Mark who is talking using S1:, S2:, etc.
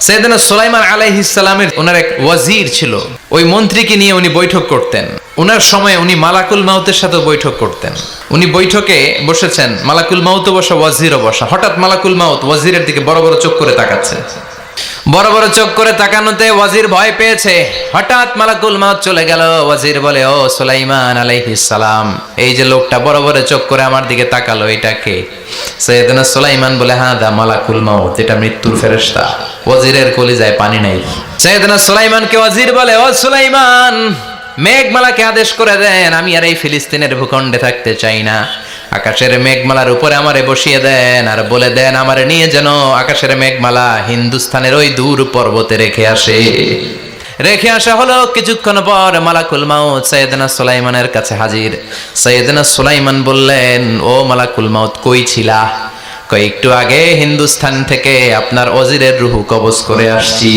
S1: সৈয়দনা সুলাইমান ইসলামের ওনার এক ওয়াজির ছিল। ওই মন্ত্রীকে নিয়ে উনি বৈঠক করতেন। ওনার সময় উনি মালাকুল মাউতের সাথে বৈঠক করতেন। উনি বৈঠকে বসেছেন, মালাকুল মাউতও বসা, ওয়াজিরও বসা। হঠাৎ মালাকুল মাউত ওয়াজিরের দিকে বড় বড় চোখ করে তাকাচ্ছে। বড় বড় চোখ করে তাকানোতে ওয়াজির ভয় পেয়েছে। হঠাৎ মালাকুল মাউত চলে গেল। ওয়াজির বলে, ও সুলাইমান আলাইহিস সালাম, এই যে লোকটা বড় বড় চোখ করে আমার দিকে তাকালো এটাকে সৈয়দনা সুলাইমান বলে হ্যাঁ দা মালাকুল মাউত, এটা মৃত্যুর ফেরেশতা। ওয়াজিরের কলিজায় পানি নাই। সৈয়দনা সুলাইমানকে ওয়াজির বলে, ও সুলাইমান, মেঘমালাকে আদেশ করে দেন, আমি আর এই ফিলিস্তিনের ভূখণ্ডে থাকতে চাই না। আকাশের মেঘমালার উপরে আমারে বসিয়ে দেন আর বলে দেন আমারে নিয়ে যেন আকাশের মেঘমালা হিন্দুস্তানের ওই দূর পর্বতে রেখে আসে। রেখে আসা হলো কিছুক্ষণ পর মালাকুল মাউত সৈয়দনা সুলাইমানের কাছে হাজির। সৈয়দনা সুলাইমান বললেন, ও মালাকুল মাউত, কই ছিলা? কই একটু আগে হিন্দুস্থান থেকে আপনার অজিরের রুহু কবজ করে আসছি।